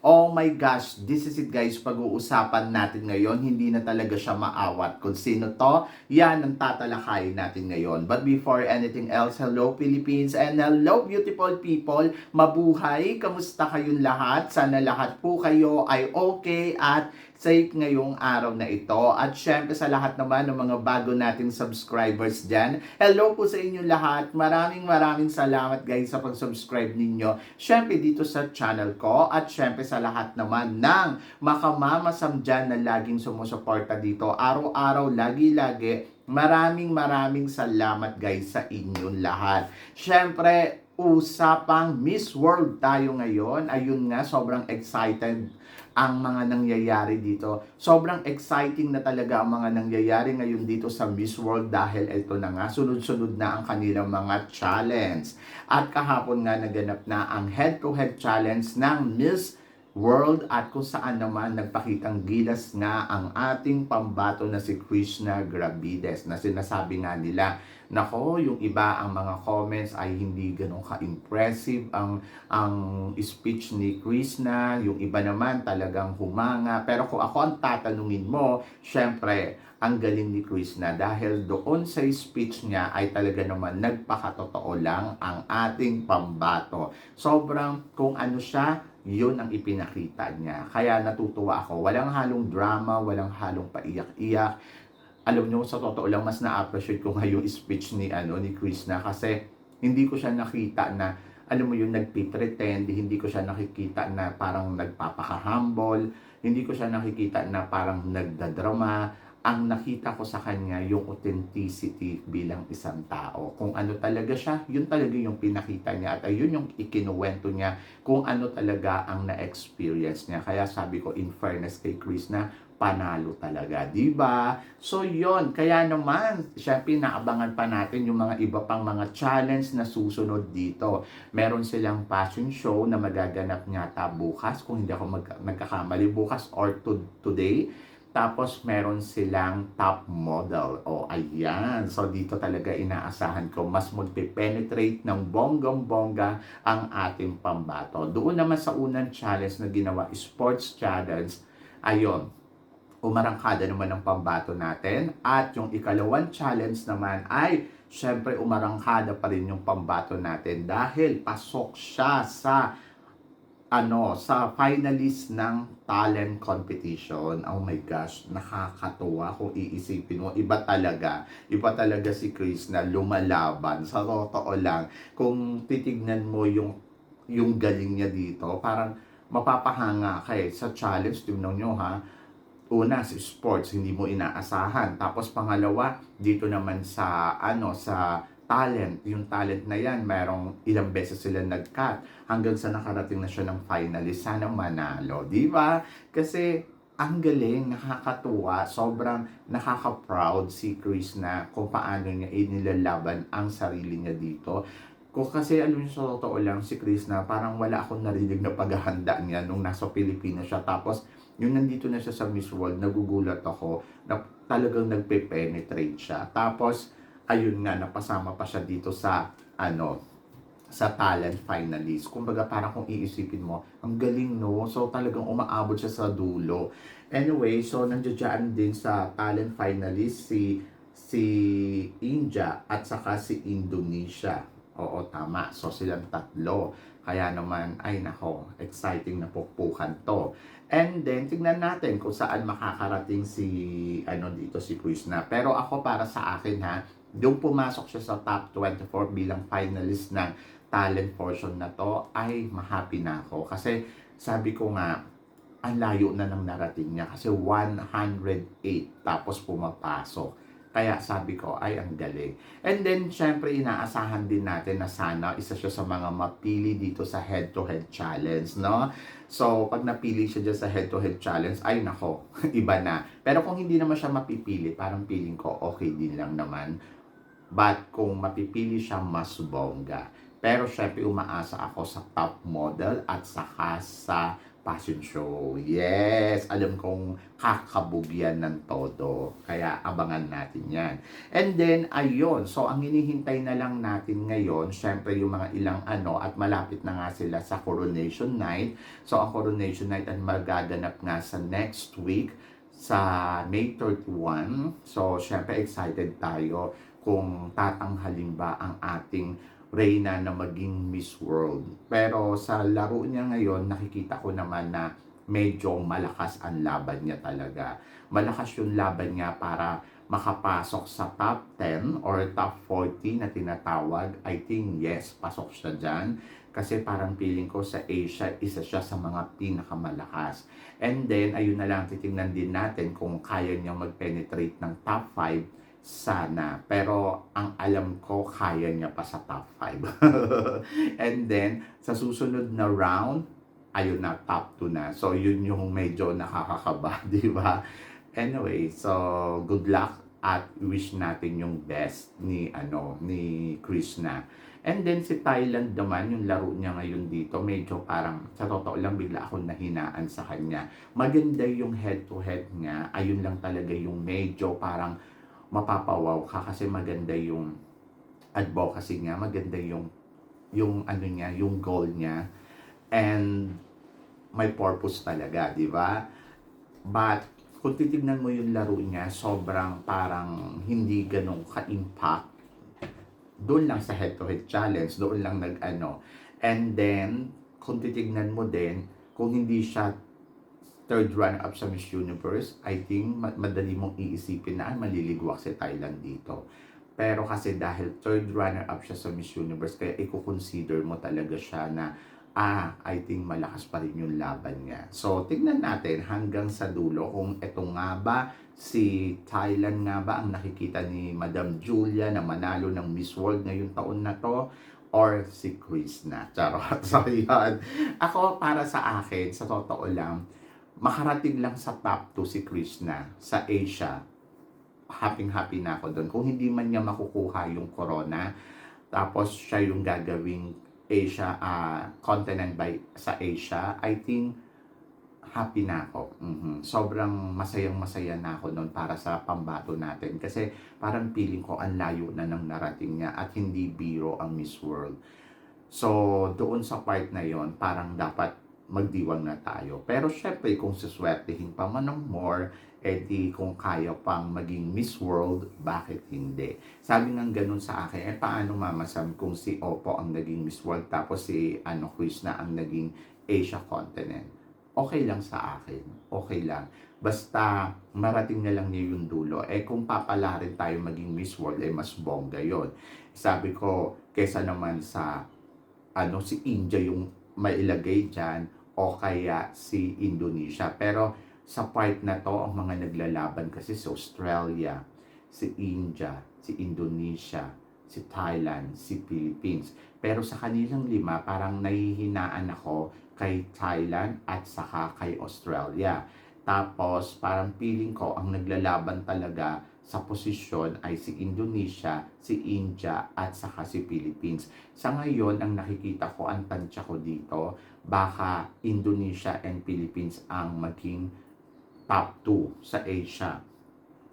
Oh my gosh! This is it guys, pag-uusapan natin ngayon, hindi na talaga siya maawat. Kung sino to, yan ang tatalakayin natin ngayon. But before anything else, hello Philippines and hello beautiful people! Mabuhay! Kamusta kayong lahat? Sana lahat po kayo ay okay at safe ngayong araw na ito. At syempre sa lahat naman ng mga bago nating subscribers dyan, hello po sa inyo lahat. Maraming maraming salamat guys sa pag-subscribe ninyo. Syempre dito sa channel ko at syempre sa lahat naman ng makamamasam dyan na laging sumusuporta dito. Araw-araw, lagi-lagi. Maraming maraming salamat guys sa inyong lahat. Syempre, usapang Miss World tayo ngayon. Ayun nga, sobrang excited ang mga nangyayari dito. Sobrang exciting na talaga ang mga nangyayari ngayon dito sa Miss World dahil ito na nga, sunod-sunod na ang kanilang mga challenge. At kahapon nga naganap na ang head-to-head challenge ng Miss World at kung saan naman nagpakitang gilas nga ang ating pambato na si Krishna Gravides na sinasabi nga nila nako yung iba ang mga comments ay hindi ganun ka-impressive ang ang speech ni Krishna yung iba naman talagang humanga pero kung ako ang tatanungin mo syempre ang galing ni Krishna dahil doon sa speech niya ay talaga naman nagpakatotoo lang ang ating pambato. Sobrang kung ano siya, yun ang ipinakita niya. Kaya natutuwa ako. Walang halong drama, walang halong paiyak-iyak. Alam niyo, sa totoo lang, mas na-appreciate ko nga yung speech ni, ano, ni Krishna kasi hindi ko siya nakita na alam mo yun, nagpipretend, hindi ko siya nakikita na parang nagpapaka-humble, hindi ko siya nakikita na parang nagdadrama, ang nakita ko sa kanya yung authenticity bilang isang tao. Kung ano talaga siya, yun talaga yung pinakita niya at ayun yung ikinuwento niya kung ano talaga ang na-experience niya. Kaya sabi ko, in fairness kay Chris na panalo talaga, di ba? So yon kaya naman, syempre naabangan pa natin yung mga iba pang mga challenge na susunod dito. Meron silang fashion show na magaganap yata bukas, kung hindi ako mag- nagkakamali, bukas or to- today tapos meron silang top model. O ayan. So dito talaga inaasahan ko mas magpe-penetrate ng bonggang-bongga ang ating pambato. Doon naman sa unang challenge na ginawa, sports challenge, ayon, umarangkada naman ng pambato natin. At yung ikalawang challenge naman ay syempre umarangkada pa rin yung pambato natin dahil pasok siya sa ano, sa finalist ng talent competition. Oh my gosh, nakakatuwa kung iisipin mo. Iba talaga. Iba talaga si Chris na lumalaban. Sa totoo lang, kung titignan mo yung yung galing niya dito, parang mapapahanga ka eh. Sa challenge, tingnan nyo ha, una si sports hindi mo inaasahan tapos pangalawa dito naman sa ano sa talent yung talent na yan merong ilang beses sila nag-cut hanggang sa nakarating na siya ng finalist sana manalo di ba kasi ang galing, nakakatuwa, sobrang nakaka-proud si Chris na kung paano niya inilalaban ang sarili niya dito. Kung kasi alam niyo sa totoo lang si Chris na parang wala akong narinig na paghahanda niya nung nasa Pilipinas siya. Tapos yung nandito na siya sa Miss World, nagugulat ako na talagang nagpe-penetrate siya. Tapos ayun nga, napasama pa siya dito sa ano, sa talent finalist. Kumbaga parang kung iisipin mo, ang galing no. So talagang umaabot siya sa dulo. Anyway, so nandiyan din sa talent finalist si si India at saka si Indonesia. Oo, tama. So silang tatlo. Kaya naman, ay nako, exciting na pukpukan to. And then, tingnan natin kung saan makakarating si, ano dito, si Chris na. Pero ako, para sa akin ha, yung pumasok siya sa top 24 bilang finalist ng talent portion na to, ay mahappy na ako. Kasi sabi ko nga, ang layo na ng narating niya. Kasi 108 tapos pumapasok. Kaya sabi ko, ay ang galing. And then, syempre, inaasahan din natin na sana isa siya sa mga mapili dito sa head-to-head challenge, no? So, pag napili siya dyan sa head-to-head challenge, ay nako, iba na. Pero kung hindi naman siya mapipili, parang feeling ko, okay din lang naman. But kung mapipili siya, mas bongga. Pero syempre umaasa ako sa top model at saka sa fashion show. Yes, alam kong kakabugyan ng todo. Kaya abangan natin yan. And then, ayun. So, ang hinihintay na lang natin ngayon, syempre yung mga ilang ano, at malapit na nga sila sa Coronation Night. So, ang Coronation Night ay magaganap nga sa next week sa May 31. So, syempre excited tayo kung tatanghalin ba ang ating Reyna na maging Miss World. Pero sa laro niya ngayon, nakikita ko naman na medyo malakas ang laban niya talaga. Malakas yung laban niya para makapasok sa top 10 or top 40 na tinatawag. I think yes, pasok siya dyan. Kasi parang feeling ko sa Asia, isa siya sa mga pinakamalakas. And then, ayun na lang, titingnan din natin kung kaya niya mag-penetrate ng top 5 sana. Pero ang alam ko, kaya niya pa sa top 5. And then, sa susunod na round, ayun na, top 2 na. So, yun yung medyo nakakakaba, di ba? Anyway, so, good luck at wish natin yung best ni ano ni Krishna. And then si Thailand naman, yung laro niya ngayon dito, medyo parang sa totoo lang bigla ako nahinaan sa kanya. Maganda yung head to head niya. Ayun lang talaga yung medyo parang mapapawaw ka kasi maganda yung advocacy niya, maganda yung yung ano niya, yung goal niya and may purpose talaga, di ba? But kung titignan mo yung laro niya, sobrang parang hindi ganun ka-impact. Doon lang sa head-to-head challenge, doon lang nag-ano. And then, kung titignan mo din, kung hindi siya third runner-up sa Miss Universe, I think ma- madali mong iisipin na maliligwak si Thailand dito. Pero kasi dahil third runner-up siya sa Miss Universe, kaya i-consider mo talaga siya na ah, I think malakas pa rin yung laban niya. So, tignan natin hanggang sa dulo kung eto nga ba si Thailand nga ba ang nakikita ni Madam Julia na manalo ng Miss World ngayong taon na to or si Chris na. Charot. So, yan. Ako, para sa akin, sa totoo lang, makarating lang sa top 2 si Krishna sa Asia. Happy-happy na ako doon. Kung hindi man niya makukuha yung corona, tapos siya yung gagawing Asia, ah, continent by sa Asia, I think happy na ako. Mhm. Sobrang masayang masaya na ako noon para sa pambato natin. Kasi parang feeling ko ang layo na ng narating niya at hindi biro ang Miss World. So, doon sa part na yon parang dapat magdiwang na tayo. Pero syempre, kung siswertehin pa man ng more, edi kung kaya pang maging Miss World, bakit hindi? Sabi nga ganun sa akin, eh paano mamasam kung si Oppo ang naging Miss World tapos si ano, Krishna ang naging Asia continent? Okay lang sa akin. Okay lang. Basta marating na lang niya yung dulo. Eh kung papala rin tayo maging Miss World, eh mas bongga yon. Sabi ko, kesa naman sa ano si India yung mailagay dyan o kaya si Indonesia. Pero sa part na to, ang mga naglalaban kasi si Australia, si India, si Indonesia, si Thailand, si Philippines. Pero sa kanilang lima, parang nahihinaan ako kay Thailand at saka kay Australia. Tapos, parang feeling ko, ang naglalaban talaga sa posisyon ay si Indonesia, si India, at saka si Philippines. Sa ngayon, ang nakikita ko, ang tansya ko dito, baka Indonesia and Philippines ang maging top 2 sa Asia.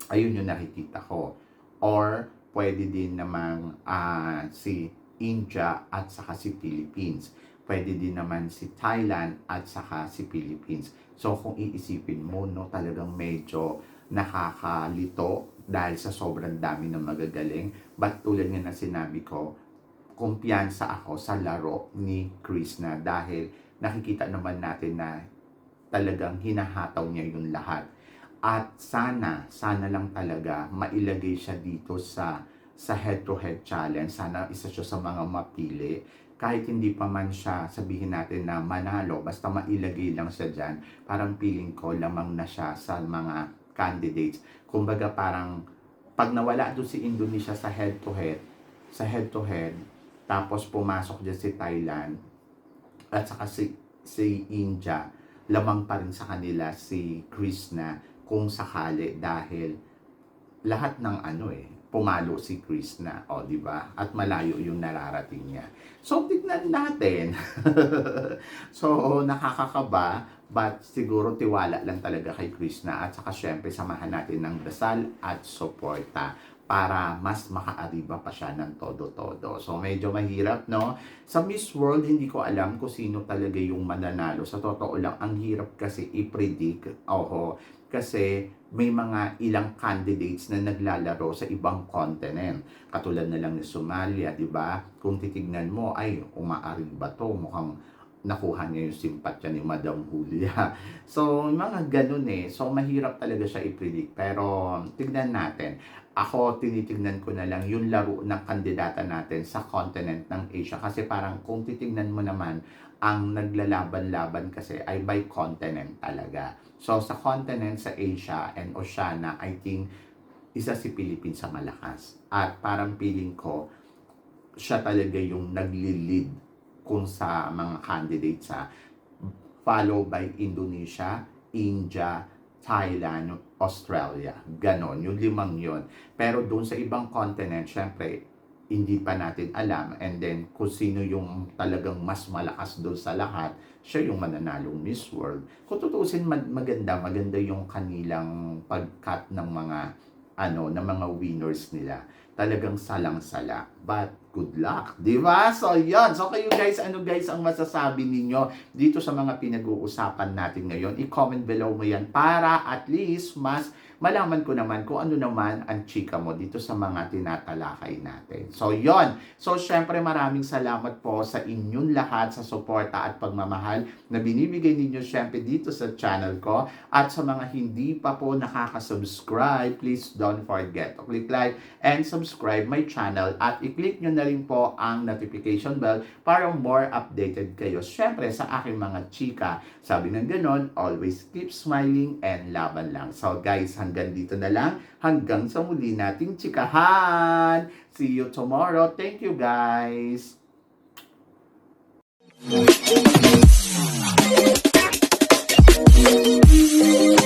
Ayun yung nakikita ko. Or, pwede din namang ah, si India at saka si Philippines. Pwede din naman si Thailand at saka si Philippines. So, kung iisipin mo, no, talagang medyo nakakalito dahil sa sobrang dami ng magagaling. But tulad nga na sinabi ko, kumpiyansa ako sa laro ni Chris na dahil nakikita naman natin na talagang hinahataw niya yung lahat. At sana, sana lang talaga mailagay siya dito sa sa head-to-head challenge. Sana isa siya sa mga mapili. Kahit hindi pa man siya sabihin natin na manalo, basta mailagay lang siya dyan, parang feeling ko lamang na siya sa mga candidates. Kumbaga parang pag nawala doon si Indonesia sa head-to-head, sa head-to-head, tapos pumasok dyan si Thailand, at saka si, si India, lamang pa rin sa kanila si Krishna kung sakali dahil lahat ng ano eh, pumalo si Chris na, o di ba? At malayo yung nararating niya. So, tignan natin. so, nakakakaba, but siguro tiwala lang talaga kay Chris na at saka syempre samahan natin ng dasal at suporta para mas makaariba pa siya ng todo-todo. So, medyo mahirap, no? Sa Miss World, hindi ko alam kung sino talaga yung mananalo. Sa totoo lang, ang hirap kasi i-predict. Oho, kasi may mga ilang candidates na naglalaro sa ibang continent. Katulad na lang ni Somalia, di ba? Kung titignan mo, ay, umaarig ba to? Mukhang nakuha niya yung simpatya ni Madam Julia. So, mga ganun eh. So, mahirap talaga siya i-predict. Pero, tignan natin. Ako, tinitignan ko na lang yung laro ng kandidata natin sa continent ng Asia. Kasi parang kung titignan mo naman, ang naglalaban-laban kasi ay by continent talaga. So, sa continent sa Asia and Oceania, I think, isa si Philippines sa malakas. At parang feeling ko, siya talaga yung nagli-lead kung sa mga candidates sa followed by Indonesia, India, Thailand, Australia. Ganon, yung limang yon. Pero doon sa ibang continent, syempre, hindi pa natin alam. And then, kung sino yung talagang mas malakas doon sa lahat, siya yung mananalong Miss World. Kung tutusin, mag- maganda, maganda yung kanilang pagkat ng mga ano, ng mga winners nila. Talagang salang-sala. But, good luck. Di ba? So, yon So, kayo guys, ano guys ang masasabi ninyo dito sa mga pinag-uusapan natin ngayon? I-comment below mo yan para at least mas malaman ko naman kung ano naman ang chika mo dito sa mga tinatalakay natin. So, yon So, syempre maraming salamat po sa inyong lahat sa suporta at pagmamahal na binibigay ninyo syempre dito sa channel ko. At sa mga hindi pa po nakaka-subscribe, please don't forget to click like and subscribe my channel at i-click nyo na rin po ang notification bell para more updated kayo. Siyempre, sa aking mga chika, sabi ng ganon, always keep smiling and laban lang. So guys, hanggang dito na lang. Hanggang sa muli nating chikahan. See you tomorrow. Thank you guys. Thank you.